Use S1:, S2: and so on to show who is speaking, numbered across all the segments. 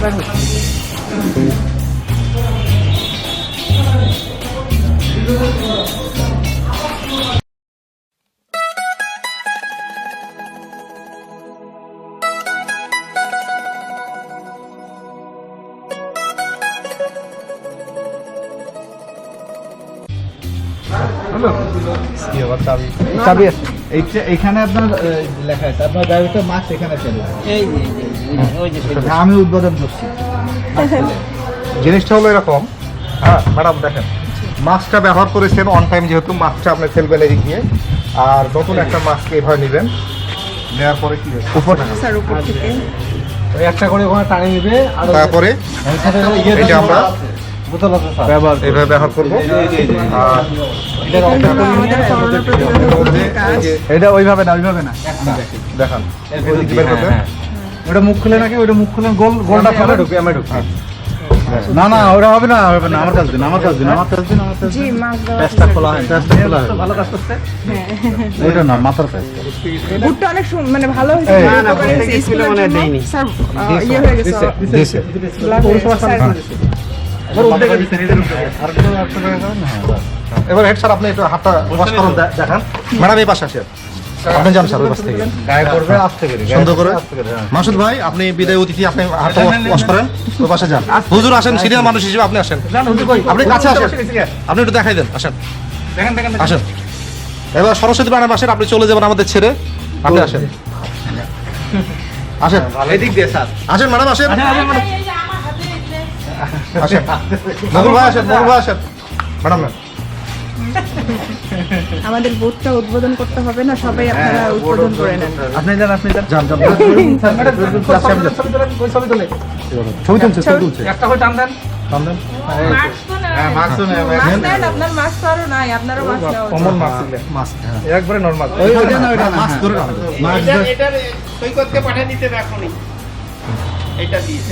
S1: এবার হচ্ছে।
S2: চাবি? আছে। এইটা- এইখানে আপনার লেখা আছে। আপনার ড্রাইভারটা মাস্ক এখানে চলে
S3: এই
S2: আমি উদ্বোধন করছি।
S4: জিনিসটা হলো এরকম। হ্যাঁ ম্যাডাম দেখেন। মাস্কটা ব্যবহার করেছেন অন টাইম যেহেতু মাস্কটা আপনি ফেলবেন এদিক দিয়ে আর নতুন একটা মাস্ক এভাবে নেবেন। নেওয়ার পরে কি উপর
S1: স্যার উপর থেকে।
S2: একটা করে ওখানে টানিয়ে নিবে আর
S4: তারপরে? এটা আমরা
S2: স্যার। ব্যবহার
S4: করব।
S1: এটা
S2: ওইভাবে না ওইভাবে না।
S4: দেখান।
S2: বের করবে? ওটা মুখ খুলে নাকি? ওটা মুখ খুলে গোল গোলটা ফেলে। আমি ঢুকছি না না ওটা হবে না হবে না। আমার কাছে দিন আমার কাছে দিন আমার কাছে দিন আমার কাছে
S1: জি মাস্ক
S2: খোলা হয় খোলা হয়। ভালো কাজ করতে ওইটা না মাথার
S1: বুটটা অনেক মানে ভালো হয়েছে না,
S3: না, মনে হয়। দেয়নি।
S1: স্যার ইয়ে হয়ে গেছে
S4: দিছে
S1: হয়ে গেছে, স্যার।
S4: এবার হেড স্যার আপনি একটু হাতটা ওয়াশ করুন দেখান। ম্যাডাম এই পাশে আসেন। আপনি যান স্যার ওই পাশ থেকে।
S2: আসতে করে।
S4: সুন্দর করে। মাসুদ ভাই আপনি বিদায় অতিথি আপনি ওয়াশ করেন ওই পাশে যান। হুজুর আসেন সিনিয়র মানুষ হিসেবে আপনি আসেন। আপনি কাছে আসেন। আপনি একটু দেখাই দেন আসেন। আসেন। এবার সরস্বতী ম্যাডাম আসেন আপনি চলে যাবেন আমাদের ছেড়ে। আপনি আসেন। আসেন।
S2: এদিক দিয়ে স্যার।
S4: আসেন ম্যাডাম আসেন। আসেন। ভাই আসেন মঙ্গল ভাই আসেন। ম্যাডাম।
S1: আমাদের বুথটা উদ্বোধন করতে হবে না সবাই আপনারা উদ্বোধন করে নেন।
S2: আপনি যান আপনি যান।
S4: যান যান। ছবি তুলছে ছবি তুলছে।
S2: একটা করে টান দেন।
S4: টান দেন।
S2: হ্যাঁ মাস্ক
S4: একবারে নরমাল।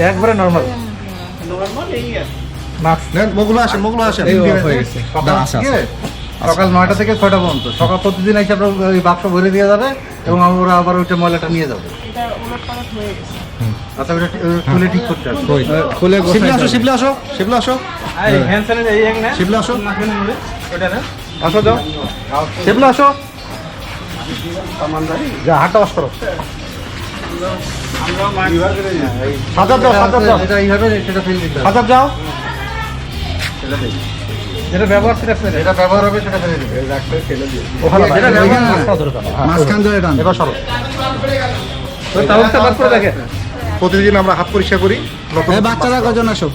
S2: একবারে নরমাল
S3: Normal এই আর।
S4: মোগলো আসেন মোগলো আসেন।
S2: হয়ে
S4: সকাল
S2: নয়টা থেকে ছয়টা পর্যন্ত। সকাল প্রতিদিন এসে আপনার ওই বাক্স ভরে দিয়ে যাবে এবং আমরা আবার ওইটা ময়লাটা নিয়ে যাব।
S1: হয়ে
S2: আচ্ছা খুলে ঠিক করতে হবে। খুলে
S4: শিবলে আসো শিবলে আসো শিবলে আসো। শিবলে আসো। আসো যাও। শিবলে আসো। যা হাতটা ওয়াশ করো। যাও সাজার যাও।
S2: এটা এইভাবে সেটা ফেলে যেটা ব্যবহার সেটা ফেলে যেটা ব্যবহার হবে সেটা ফেলে দিতে
S4: ওখানে
S2: যেটা ব্যবহার না।
S4: মাঝখানে ধরে টানো,
S2: মাঝখান ধরে টান।
S4: এবার সরো।
S2: তাহলে বাদ করে দেখে।
S4: প্রতিদিন আমরা হাত পরিষ্কার করি।
S2: বাচ্চারা কজন আসো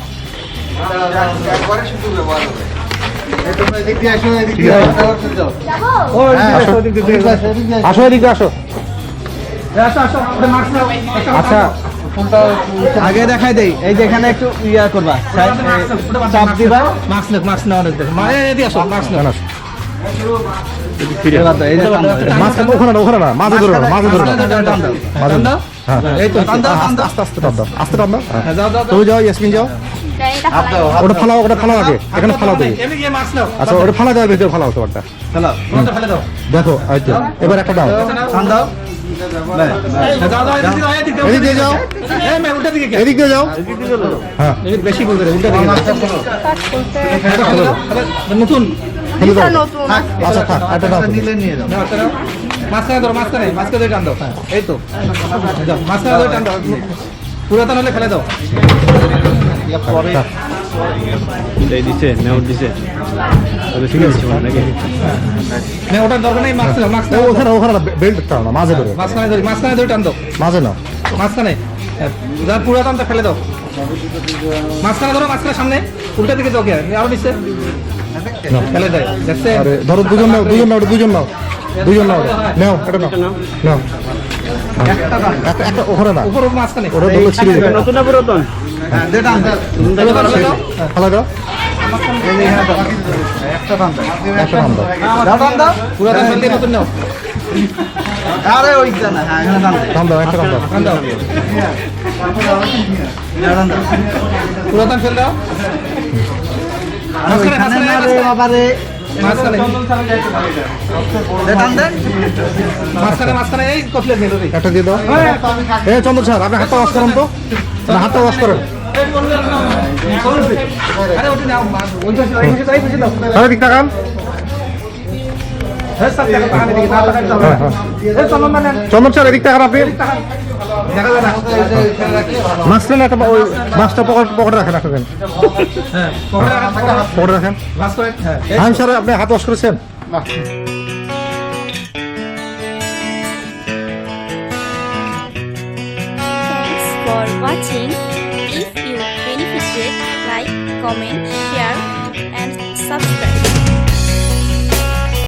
S4: আসো এদিকে আসো।
S2: আচ্ছা। আগে দেখাই দেই। এই যে এখানে একটু ইয়া করবা। চাপ দিবা। মাস্ক নেক মাস্ক নেওয়া অনেক দেখো মানে এদিকে আসো মাস্ক
S4: না না। হ্যাঁ
S2: যাও, যাও।
S4: তুমি ইয়াসমিন ওটা। ফালাও ওটা ফালাও আগে। এখানে ফালাও তুমি। আচ্ছা ওটা ফালা দেওয়ার ভিতরে ফালাও তোমারটা।
S2: ফেলাও, তোমারটা ফেলে দাও।
S4: দেখো এবার একটা দাও।
S2: দাও। এদিক যাও? এদিক
S4: যাও। হ্যাঁ
S2: বেশি বলতে উল্টা দিকে। নতুন।
S4: দাও।
S2: থাক,
S4: আচ্ছা থাক একটা দাও।
S2: নিলে নিয়ে যাও। মাঝখানে ধরো মাঝখানে মাঝখানে ধরে টান দাও। এই তো। মাঝখানে ধরে টান দাও। পুরাতন হলে ফেলে দাও।
S4: থাক।
S2: নে, ওটার দরকার নেই মাস্ক
S4: এই
S2: নাও।
S4: ওখানে ওখানে বেল্ট টানো না মাঝে ধরে।
S2: মাঝখানে ধরে মাঝখানে ধরে টান দাও।
S4: মাঝে না
S2: মাঝখানে যার পুরাতনটা ফেলে দাও। মাঝখানে ধরো মাঝখানে সামনে। উল্টা দিকে দাও কে? আরও নিচে। ফেলে দেয় দেখছে
S4: আরে ধরো দুজন নাও দুজন নাও দুজন নাও। দুজন নাও। ওটা। নাও এটা নাও। নাও।
S2: একটা
S4: ওখানে না।
S2: উপর মাঝখানে।
S4: ওটা ধরলে ছিঁড়ে যাবে।
S3: নতুন পুরাতন?
S2: হ্যাঁ, দাও। একটা টান দাও।
S4: একটা নাম দাও।
S2: দাও দাও। পুরাতন ফেলতে নতুন নাও। আরে ওই না হ্যাঁ এখানে টান দাও
S4: একটা নাম দাও।
S2: টান দাও। পুরাতন ফেল দাও। মাঝখানে মাঝখানে
S4: একটা দিয়ে দাও। এ চন্দ্র স্যার আপনি হাতটা ওয়াশ করেন তো। হাতটা ওয়াশ করেন।
S2: আরে
S4: দিক তাকান।
S2: হ্যাঁ
S4: হ্যাঁ, হ্যাঁ। চন্দন স্যার এদিক তাকান আপনি।
S2: যায় না
S4: ওই মাস্কটা পকেট পকেটে রাখেন রাখেন
S2: হ্যাঁ পকেটে রাখা
S4: রাখেন
S2: হ্যাঁ
S4: স্যার আপনি হাত ওয়াশ করেছেন
S5: for watching. If you benefited, like, comment, share, and subscribe.